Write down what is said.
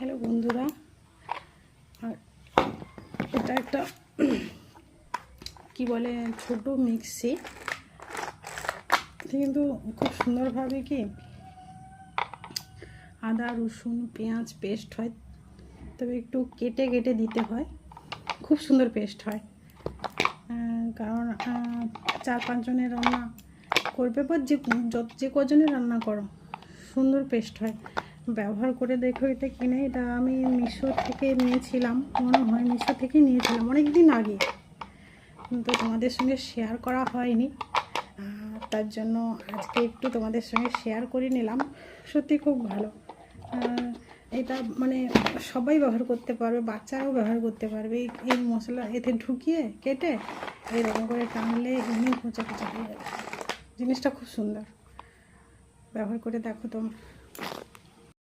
Hello বন্ধুরা। আর এটা একটা কি বলে, ছোট মিক্সি। কিন্তু খুব সুন্দরভাবে কি আদা, রসুন, পেঁয়াজ পেস্ট হয়। তবে একটু কেটে কেটে দিতে হয়। খুব সুন্দর পেস্ট হয়। কারণ চার পাঁচজনের রান্না করবে, বা যে, যত- যে কজনের রান্না করো, সুন্দর পেস্ট হয়। ব্যবহার করে দেখো এটা কিনে, এটা আমি মিশো থেকে নিয়েছিলাম, মনে হয় মিশো থেকে নিয়েছিলাম অনেক দিন আগে। কিন্তু তোমাদের সঙ্গে শেয়ার করা হয়নি। তার জন্য আজকে একটু তোমাদের সঙ্গে শেয়ার করে নিলাম। সত্যি খুব ভালো। এটা মানে সবাই ব্যবহার করতে পারবে, বাচ্চারাও ব্যবহার করতে পারবে। এই- মশলা এতে ঢুকিয়ে কেটে এরকম করে টানলে এমনি খোঁচা খোঁচা হয়ে যাবে। জিনিসটা খুব সুন্দর। ব্যবহার করে দেখো তোমরা।